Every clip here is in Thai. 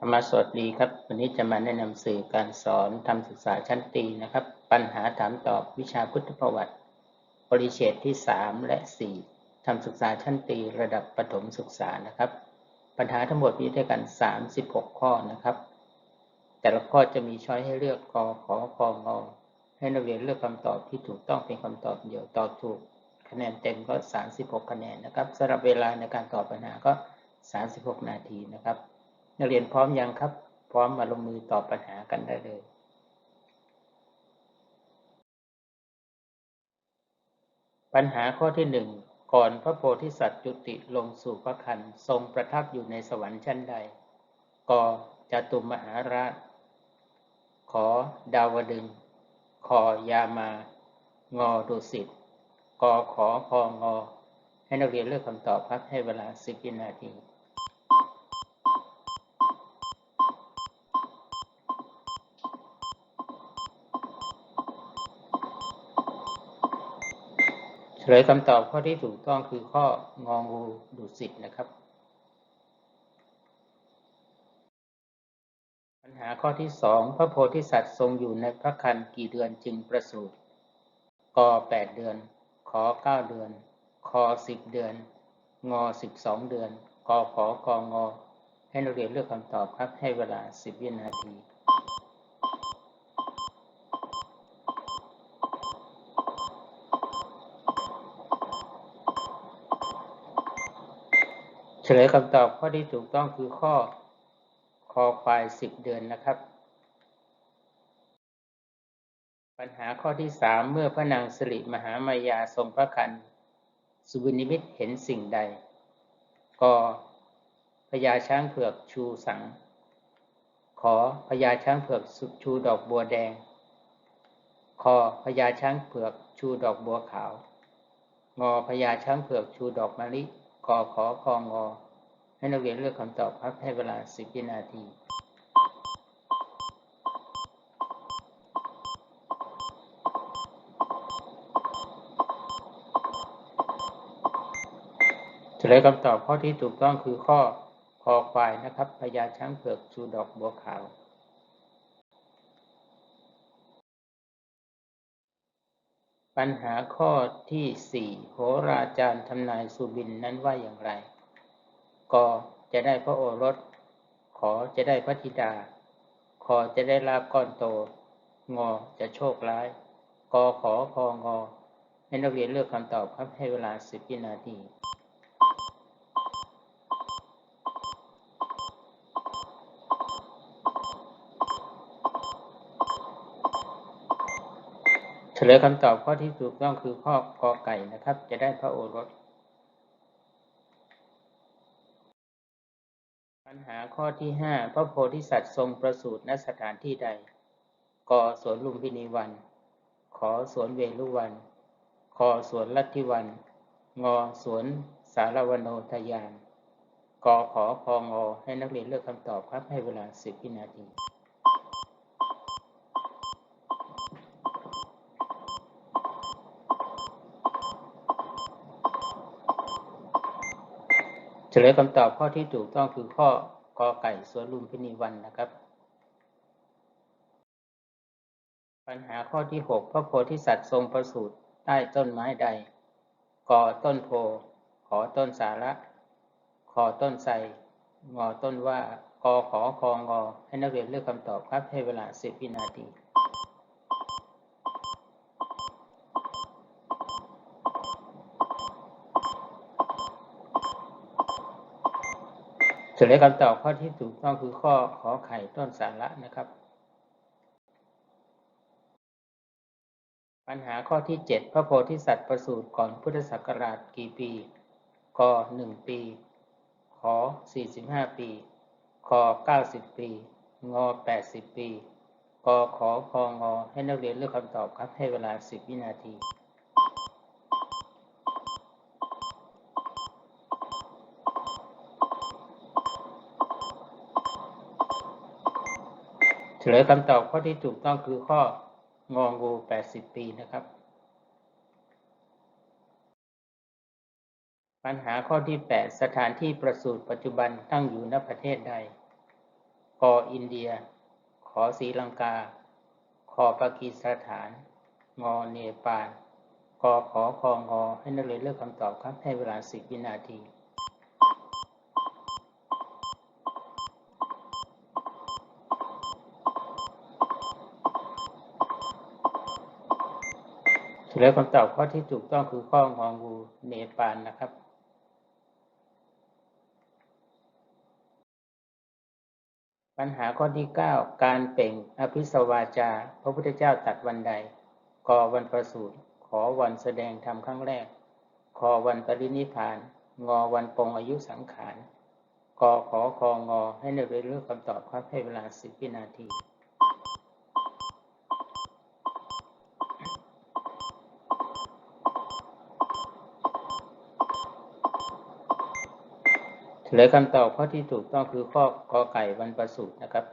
ธรรมสวัสดีครับ วันนี้จะมาแนะนำสื่อการสอนทำศึกษาชั้นตีนะครับ ปัญหาถามตอบวิชาพุทธประวัติ ปริเชตที่ 3 และ 4ทำศึกษาชั้นตีระดับประถมศึกษานะครับ ปัญหาทั้งหมดมีด้วยกัน 36 ข้อนะครับ แต่ละข้อจะมีช้อยให้เลือกกอขอคองอให้นักเรียนเลือกคำตอบที่ถูกต้องเป็นคำตอบเดียวตอบถูก คะแนนเต็มก็ 36 คะแนนนะครับสำหรับเวลาในการตอบปัญหาก็ 36 นาทีนะครับ นักเรียนพร้อมยังครับ พร้อมมาลงมือตอบปัญหากันได้เลยปัญหาข้อที่หนึ่งก่อนพระโพธิสัตว์จุติลงสู่พระคันทรงประทับอยู่ในสวรรค์ชั้นใดกจตุมหาราช ขอดาวดึง ขอยามางอดุสิตกขอคองอ ให้นักเรียนเลือกคำตอบครับให้เวลา10วินาที ลยคำตอบข้อที่ถูกต้องคือข้ององูดุสิตนะครับ ปัญหาข้อที่สองพระโพธิสัตว์ทรงอยู่ในพระคันกี่เดือนจึงประสูติกแปดเดือน ขอเก้าเดือน คอสิบเดือน งอสิบสองเดือนกขอกงอ ให้นักเรียนเลือกคำตอบครับให้เวลาสิบวินาที ฉลยคำตอบข้อที่ถูกต้องคือข้อคอควายสิบเดือนนะครับ ปัญหาข้อที่สามเมื่อพระนางสิริมหามายาทรงพระคันสุวินิมิตเห็นสิ่งใดกพญาช้างเผือกชูสัง ขอพญาช้างเผือกชูดอกบัวแดง คอพญาช้างเผือกชูดอกบัวขาว งอพญาช้างเผือกชูดอกมะลิ กอขอคองอ ให้นักเรียนเลือกคำตอบครับให้เวลาสิบวินาทีเฉลยคำตอบข้อที่ถูกต้องคือข้อคอควายนะครับพญาช้างเผือกชูดอกบัวขาว ปัญหาข้อที่สี่โหราจารย์ทำนายสุบินนั้นว่าอย่างไรกจะได้พระโอรส ขอจะได้พระธิดา ขอจะได้ลาบก้อนโต งอจะโชคร้าย กอขอคองอให้นักเรียนเลือกคำตอบครับให้เวลาสิบวินาที เฉ ลยคำตอบข้อที่ถูกต้องคือข้อกอไก่นะครับ จะได้พระโอรส ปัญหาข้อที่ห้าพระโพธิสัตว์ทรงประสูติณสถานที่ใดกอสวนลุมพินีวัน ขอสวนเวลุวันคอสวนลัทธิวัน งอสวนสารวโนทยานกอขอคองอให้นักเรียนเลือกคำตอบครับให้เวลาสิบวินาที ลยคำตอบข้อที่ถูกต้องคือข้อกอไก่สวนลุมพินีวันนะครับ ปัญหาข้อที่ 6 พระโพธิสัตว์ทรงประสูติใต้ต้นไม้ใดกอต้นโพขอต้นสาระคอต้นไทรงอต้นว่ากอขอคองอให้นักเรียนเลือกคำตอบครับให้เวลา10วินาที เฉลยคำตอบข้อที่ถูกต้องคือข้อขอไข่ต้นสาระนะครับ ปัญหาข้อที่ 7 พระโพธิสัตว์ประสูติก่อนพุทธศักราชกี่ปีก1 ปี ขอ 45 ปีคอ90 ปีงอ80 ปีกขอคองอ ให้นักเรียนเลือกคำตอบครับ ให้เวลา 10 วินาที ลยคำตอบข้อที่ถูกต้องคือข้ององู80ปีนะครับ ปัญหาข้อที่8สถานที่ประสูติปัจจุบันตั้งอยู่ณประเทศใดกออินเดีย ขอศรีลังกาคอปากีสถาน งอเนปาลกอขอคองอให้นักเรียนเลือกคำตอบครับให้เวลา10วินาที เฉลยคำตอบข้อที่ถูกต้องคือข้ององูเนปาลนะครับปัญหาข้อที่ 9 การเป่งอภิสวาจา พระพุทธเจ้าตัดวันใดกวันประสูติขอวันแสดงธรรมครั้งแรก คอวันปรินิพาน งอวันปงอายุสังขารกขอคองอให้ในเรียนเลือกคำตอบครับให้เวลา10วินาที ฉลยคำตอบข้อที่ถูกต้องคือข้อกอไก่วันประสูตินะครับ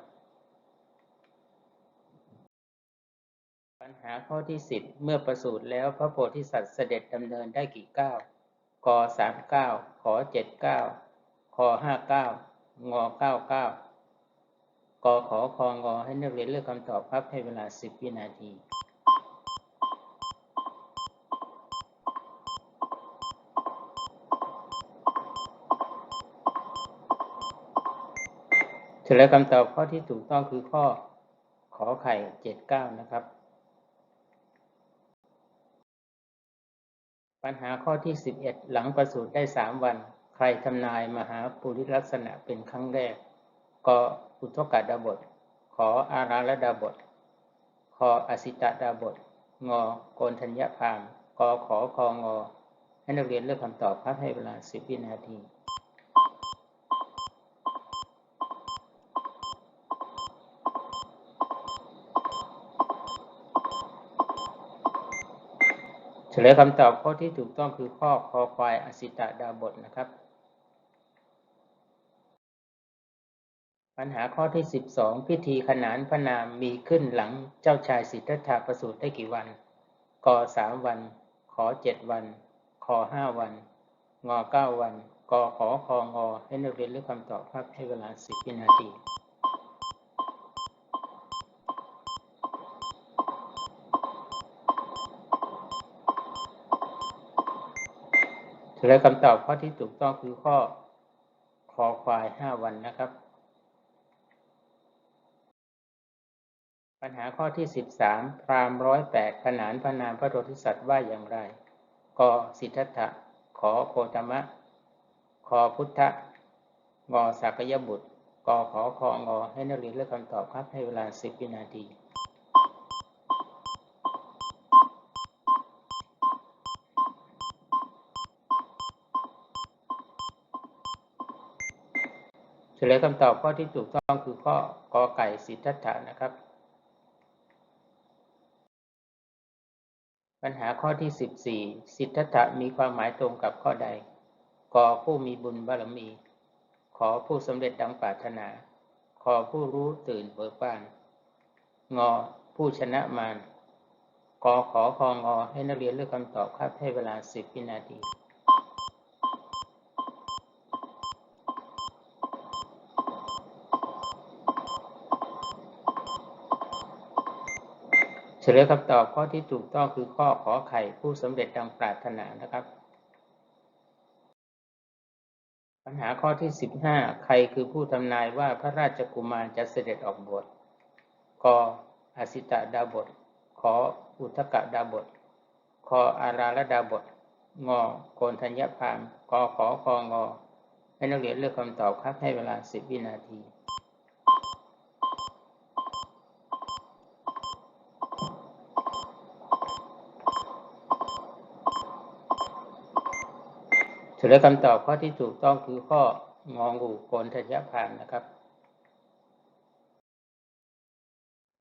ปัญหาข้อที่ 10 เมื่อประสูติแล้วพระโพธิสัตว์เสด็จดำเนินได้กี่ก้าวกสามเก้าขอเจ็ดเก้าคห้าเก้างอเก้าเก้ากขอคองอให้นักเรียนเลือกคำตอบครับให้เวลา 10 วินาที เฉลยคำตอบข้อที่ถูกต้องคือข้อขอไข่เจ็ดเก้านะครับ ปัญหาข้อที่สิบเอ็ดหลังประสูติได้สามวัน ใครทำนายมหาปุริลักษณะเป็นครั้งแรกกอุทกดาบท ขออาราลดาบท คออสิตดาบท งอโกนธัญญพามกขอคองอให้นักเรียนเลือกคำตอบครับให้เวลาสิบวินาที ฉลยคำตอบข้อที่ถูกต้องคือข้อคอควายอสิตะดาบทนะครับ ปัญหาข้อที่ 12 พิธีขนานพระนามมีขึ้นหลังเจ้าชายสิทธัตถะประสูติได้กี่วันกสามวัน ขอเจ็ดวัน ขอห้าวัน งอเก้าวัน กขอคองอให้นักเรียนเลือกคำตอบครับให้เวลาสิบวินาที เฉลยคำตอบข้อที่ถูกต้องคือข้อคอควายห้าวันนะครับ ปัญหาข้อที่สิบสามพรามร้อยแปดขนานพระนามพระโพธิสัตว์ว่าอย่างไรกสิทธัตถะขอโคตมะคอพุทธะงอสักยบุตรกขอคองอให้นักเรียนเลือกคำตอบครับให้เวลาสิบวินาที ลยคำตอบข้อที่ถูกต้องคือข้อกอไก่สิทธัตถะนะครับ ปัญหาข้อที่ 14 สิทธัตถะมีความหมายตรงกับข้อใดกอผู้มีบุญบารมี ขอผู้สำเร็จดังปรารถนา ขอผู้รู้ตื่นเบิกบาน งอผู้ชนะมารกอขอคองอให้นักเรียนเลือกคำตอบครับให้เวลา 10วินาที ฉลยคำตอบข้อที่ถูกต้องคือข้อขอไข่ผู้สำเร็จดังปรารถนานะครับ ปัญหาข้อที่ 15 ใครคือผู้ทำนายว่าพระราชกุมารจะเสด็จออกบวชกออสิตะดาบทขออุทกะดาบทคออาราลดาบทงอโกนธัญญพามกขอคองอให้นักเรียนเลือกคำตอบครับให้เวลา 10 วินาที เฉลยคำตอบข้อที่ถูกต้องคือข้ององูโกนทัญญพานนะครับ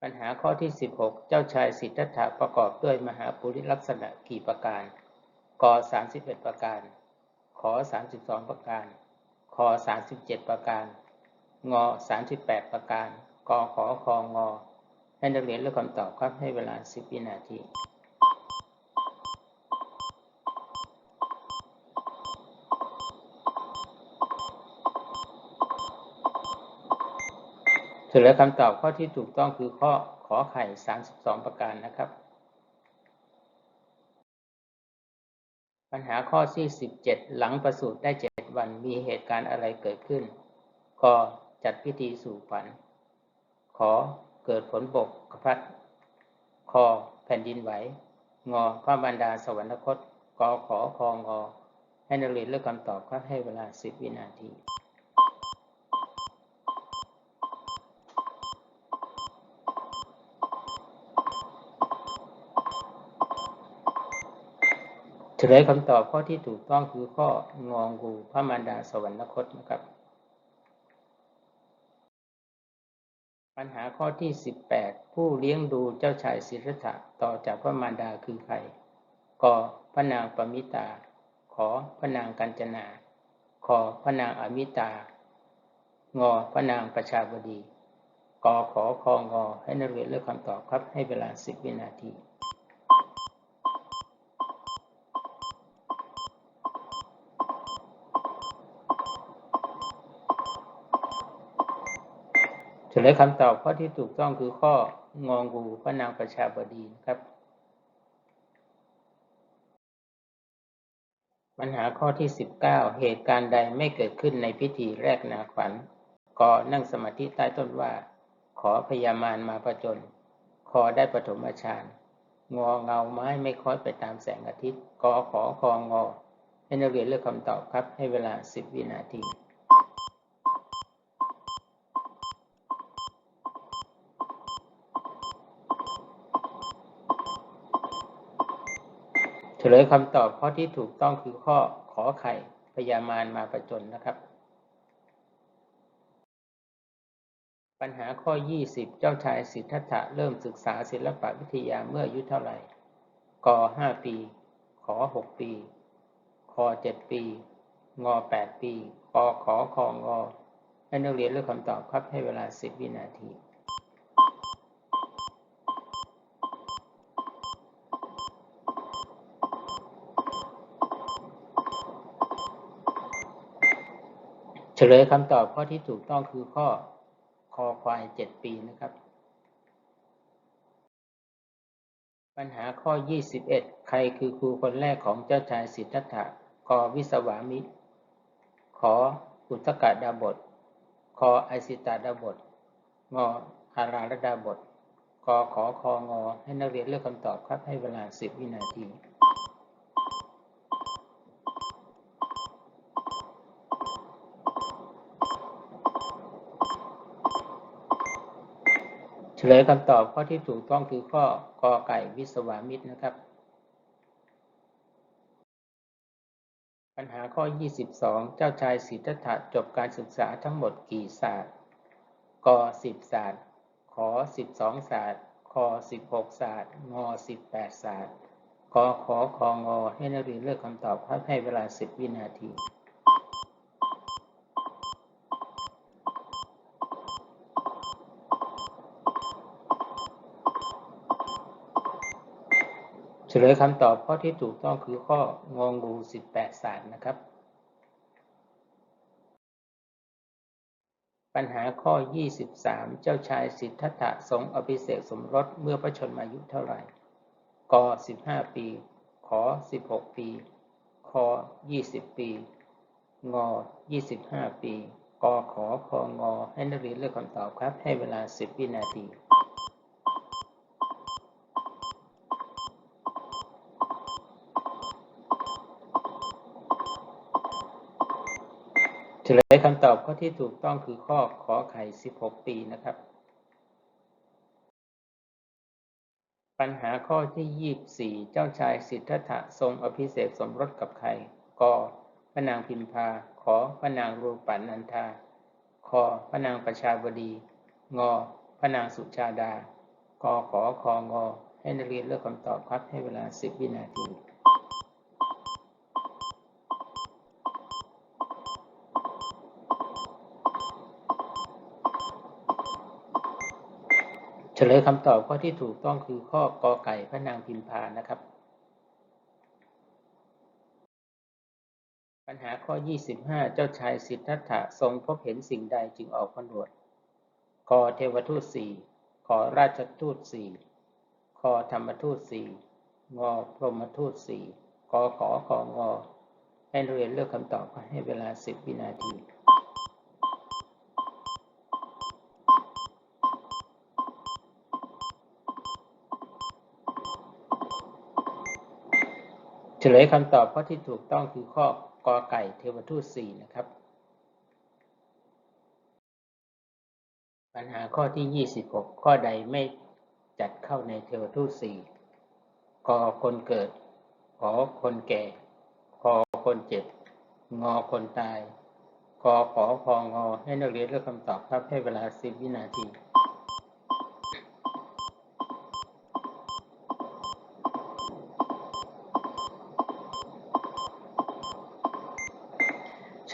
ปัญหาข้อที่ 16 เจ้าชายสิทธัตถะประกอบด้วยมหาปุริลักษณะกี่ประการก31 ประการ ขอ 32 ประการ คอ 37 ประการ งอ 38 ประการกขอคองอให้นักเรียนเลือกคำตอบครับให้เวลา 10 วินาที เฉฉลยคำตอบข้อที่ถูกต้องคือข้อขอไข่ 32 ประการนะครับ ปัญหาข้อที่ 17 หลังประสูติได้ 7 วันมีเหตุการณ์อะไรเกิดขึ้นกจัดพิธีสู่ขวัญขอเกิดฝนบกกระพัดคอแผ่นดินไหว งอพระบรรดาสวรรคตกอขอคองอให้นักเรียนเลือกคำตอบครับให้เวลา 10 วินาที ฉลยคำตอบข้อที่ถูกต้องคือข้ององูพระมารดาสวรรคตนะครับ ปัญหาข้อที่ 18 ผู้เลี้ยงดูเจ้าชายสิทธัตถะต่อจากพระมารดาคือใครกพระนางปมิตา ขอพระนางกัญจนาขอพระนางอมิตา งอพระนางประชาบดีกอขอคองอให้นักเรียนเลือกคำตอบครับให้เวลา 10 วินาที ฉลยคำตอบข้อที่ถูกต้องคือข้ององูพระนางประชาบดีนะครับ ปัญหาข้อที่ 19 เหตุการณ์ใดไม่เกิดขึ้นในพิธีแรกนาขวัญกอนั่งสมาธิใต้ต้นว่า ขอพยามารมาประจน คอได้ปฐมฌานงอเงาไม้ไม่ค่อยไปตามแสงอาทิตย์กอขอคองอ ให้นักเรียนเลือกคำตอบครับให้เวลา 10 วินาที ลยคำตอบข้อที่ถูกต้องคือข้อขอไข่พยามารมาประจนนะครับ ปัญหาข้อ 20 เจ้าชายสิทธัตถะเริ่มศึกษาศิลปวิทยาเมื่ออายุเท่าไหร่ก5ปี ขอ 6 ปีค7ปี ง8ปีกขอคองอให้นักเรียนเลือกคำตอบครับให้เวลา 10 วินาที ลยคำตอบข้อที่ถูกต้องคือข้อคอควาย7ปีนะครับ ปัญหาข้อ 21 ใครคือครูคนแรกของเจ้าชายสิทธัตถะกวิสวามิ ขออุตกะดาบทคอไอสิตาดาบท งออาราลดาบทกขอคองอ ให้นักเรียนเลือกคำตอบครับให้เวลา 10 วินาที ลยคำตอบข้อที่ถูกต้องคือข้อกอไก่วิศวามิตรนะครับ ปัญหาข้อ 22 เจ้าชายสิทธัตถะจบการศึกษาทั้งหมดกี่ศาสตร์ก10ศาสตร์ขอ12ศาสตร์ค16ศาสตร์ง18ศาสตร์กขอคองอให้นักเรียนเลือกคำตอบให้เวลา 10 วินาที ฉลยคำตอบข้อที่ถูกต้องคือข้ององู18ศาสตร์นะครับ ปัญหาข้อ 23 เจ้าชายสิทธัตถะทรงอภิเษกสมรสเมื่อพระชนมายุเท่าไหร่ก15 ปี ขอ 16 ปีค20 ปี ง25 ปีกขอคองอให้นักเรียนเลือกคำตอบครับ ให้เวลา 10 วินาที เฉลยคำตอบข้อที่ถูกต้องคือข้อขอไข่ 16 ปีนะครับ ปัญหาข้อที่ 24 เจ้าชายสิทธัตถะทรงอภิเษกสมรสกับใครกพระนางพิมพา ขอพระนางรูปันนันทาคอพระนางประชาบดี งอพระนางสุชาดากอขอคองอ ให้นักเรียนเลือกคำตอบครับให้เวลา 10 วินาที เฉลยคำตอบข้อที่ถูกต้องคือข้อกอไก่พระนางพิมพานะครับ ปัญหาข้อ 25 เจ้าชายสิทธัตถะทรงพบเห็นสิ่งใดจึงออกผนวดกอเทวทูตสี่ขอราชทูตสี่คอธรรมทูตสี่งอพรหมทูตสี่กอขอของอให้นักเรียนเลือกคำตอบให้เวลา 10 วินาที ฉลยคำตอบข้อที่ถูกต้องคือข้อกอไก่เทวทูต4นะครับ ปัญหาข้อที่ 26 ข้อใดไม่จัดเข้าในเทวทูต4กอคนเกิด ขอคนแก่คอคนเจ็บ งอคนตายกอขอพองอให้นักเรียนเลือกคำตอบครับให้เวลา 10 วินาที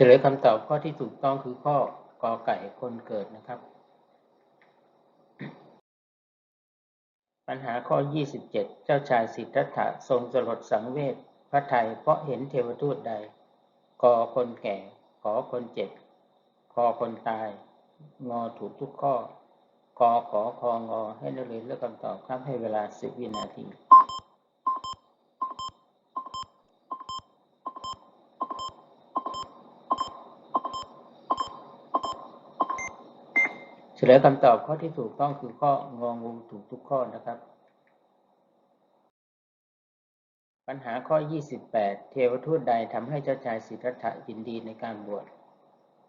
ฉลยคำตอบข้อที่ถูกต้องคือข้อกอไก่คนเกิดนะครับ ปัญหาข้อ 27 เจ้าชายสิทธัตถะทรงสลดสังเวชพระไทยเพราะเห็นเทวทูตใดกอคนแก่ขอคนเจ็บคอคนตาย งอถูกทุกข้อกอขอคองอให้นักเรียนเลือกคำตอบครับให้เวลา 10 วินาที เฉลยคำตอบข้อที่ถูกต้องคือข้ององูถูกทุกข้อนะครับ ปัญหาข้อ 28 เทวทูตใดทำให้เจ้าชายสิทธัตถะยินดีในการบวช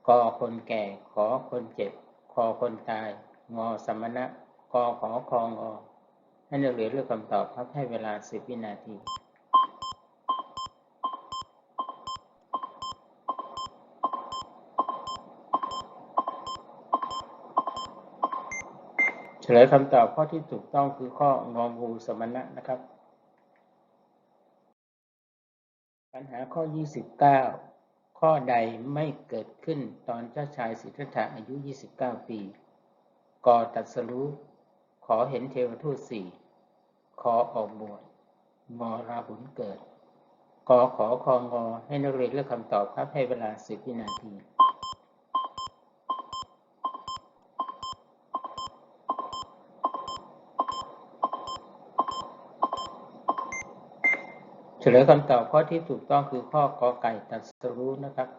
กอคนแก่ขอคนเจ็บ คอคนตาย งอสมณะกอขอคองอให้นักเรียนเลือกคำตอบครับให้เวลา 10 วินาที ลยคำตอบข้อที่ถูกต้องคือข้ององูสมณะนะครับ ปัญหาข้อ 29 ข้อใดไม่เกิดขึ้นตอนเจ้าชายสิทธัตถะอายุ 29 ปีก่อตัดสรู้ขอเห็นเทวทูตสี่ขอออกบวชงอราหุลเกิดกอขอคองอให้นักเรียนเลือกคำตอบครับให้เวลา10วินาที เฉลยคำตอบข้อที่ถูกต้องคือข้อกอไก่ตัดสรู้นะครับ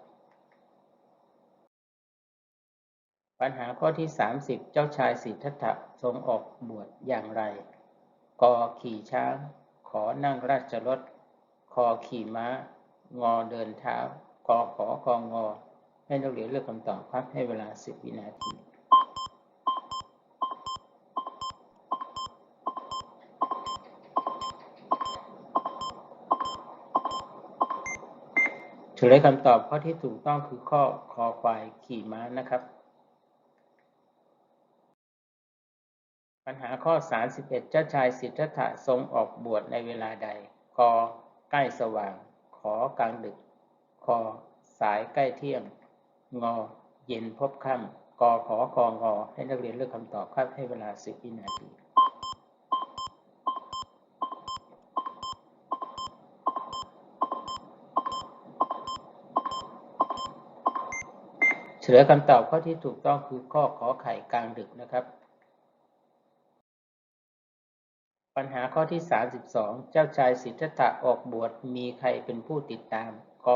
ปัญหาข้อที่ 30 เจ้าชายสิทธัตถะทรงออกบวชอย่างไร กอขี่ช้าง ขอนั่งราชรถ คอขี่ม้า งอเดินเท้ากอขอคองอ ให้นักเรียนเลือกคำตอบครับให้เวลา 10 วินาที เฉลยคำตอบข้อที่ถูกต้องคือข้อคอควายขี่ม้านะครับ ปัญหาข้อ 31 เจ้าชายสิทธัตถะทรงออกบวชในเวลาใดกใกล้สว่าง ขอกลางดึกคอสายใกล้เที่ยง งอ เย็นพบค่ำกอขอคองอ ให้นักเรียนเลือกคำตอบครับให้เวลา10วินาที เฉ ลยคำตอบข้อที่ถูกต้องคือข้อขอไข่กลางดึกนะครับ ปัญหาข้อที่ 32 เจ้าชายสิทธัตถะออกบวชมีใครเป็นผู้ติดตามก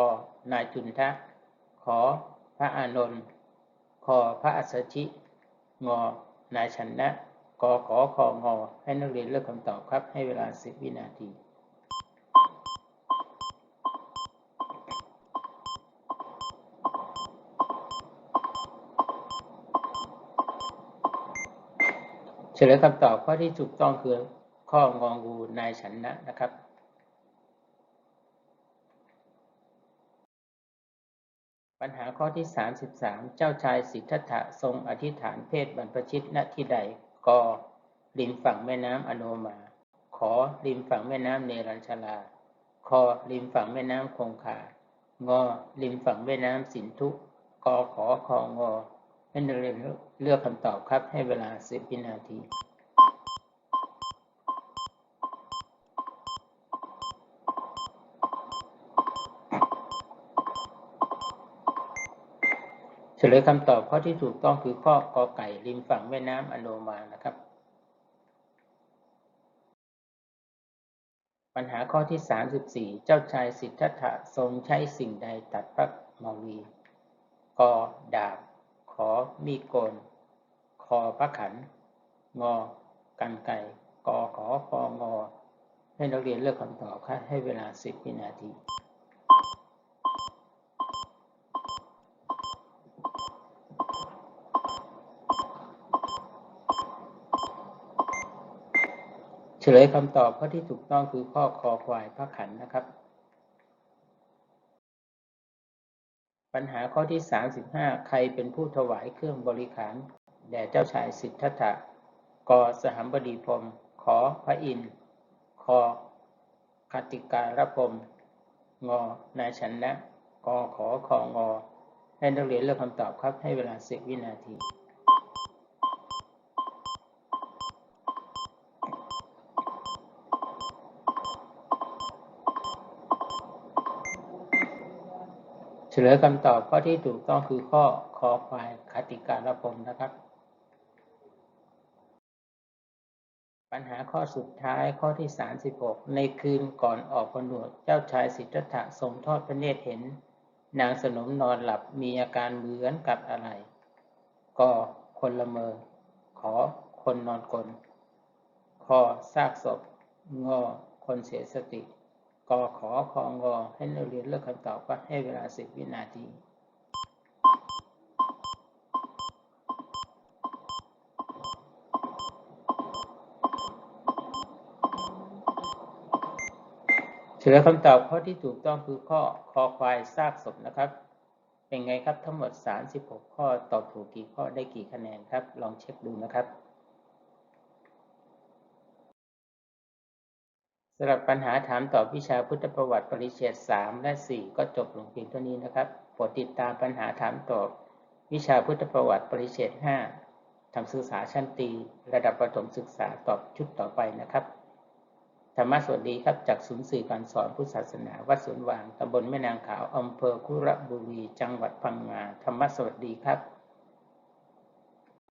นายจุนทะ ขอพระอานนท์คอพระอัสชิงอนายชนะกขอคองอให้นักเรียนเลือกคำตอบครับ ให้เวลา 10 วินาที เฉลยคำตอบข้อที่ถูกต้องคือข้ององูนายฉันนะนะครับปัญหาข้อที่ 33 เจ้าชายสิทธัตถะทรงอธิษฐานเพศบรรพชิตณที่ใดกริมฝั่งแม่น้ำอโนมา ขอริมฝั่งแม่น้ำเนรัญชลา คอริมฝั่งแม่น้ำคงคา งอริมฝั่งแม่น้ำสินธุ กอขอคองอ ให้เรียนเลือกคำตอบครับ ให้เวลา 10วินาทีเฉลยคำตอบข้อที่ถูกต้องคือข้อกอไก่ริมฝั่งแม่น้ำอโนมานะครับ ปัญหาข้อที่ 34 เจ้าชายสิทธัตถะทรงใช้สิ่งใดตัดพระมารีกอดาบ ขอมีโกน คอพระขัน งอ กันไก่กอขอคองอ ให้นักเรียนเลือกคำตอบค่ะให้เวลา10วินาทีเฉลยคำตอบข้อที่ถูกต้องคือข้อคอควายพระขันนะครับ ปัญหาข้อที่ 35 ใครเป็นผู้ถวายเครื่องบริขารแด่เจ้าชายสิทธัตถะกสหัมบดีพรมขอพระอินทร์คอคติการพรมงอนายชนะกอขอของอให้นักเรียนเลือกคำตอบครับให้เวลา10วินาที ฉลยคำตอบข้อที่ถูกต้องคือข้อคอควายคติการพรมนะครับ ปัญหาข้อสุดท้ายข้อที่ 36 ในคืนก่อนออกผนวดเจ้าชายสิทธัตถะทรงทอดพระเนตรเห็น นางสนมนอนหลับมีอาการเหมือนกับอะไรก็คนละเมอ ขอคนนอนกลนคอซากศพงอคนเสียสติ กอขอคองอให้นักเรียนเลือกคำตอบว่าให้เวลา 10 วินาทีเฉลยคำตอบข้อที่ถูกต้องคือข้อคอควายซากศพนะครับ เป็นไงครับทั้งหมด 36 ข้อตอบถูกกี่ข้อได้กี่คะแนนครับ ลองเช็คดูนะครับ สำหรับปัญหาถามตอบวิชาพุทธประวัติปริเชษ3และ4ก็จบลงเพียงเท่านี้นะครับโปรดติดตามปัญหาถามตอบวิชาพุทธประวัติปริเชษ5ทำศึกษาชั้นตีระดับประถมศึกษาตอบชุดต่อไปนะครับธรรมะสวัสดีครับจากศูนย์สื่อการสอนพุทธศาสนา วัดสวนวางตำบลแม่นางขาวอำเภอคุระบุรี จังหวัดพังงาธรรมะสวัสดีครับ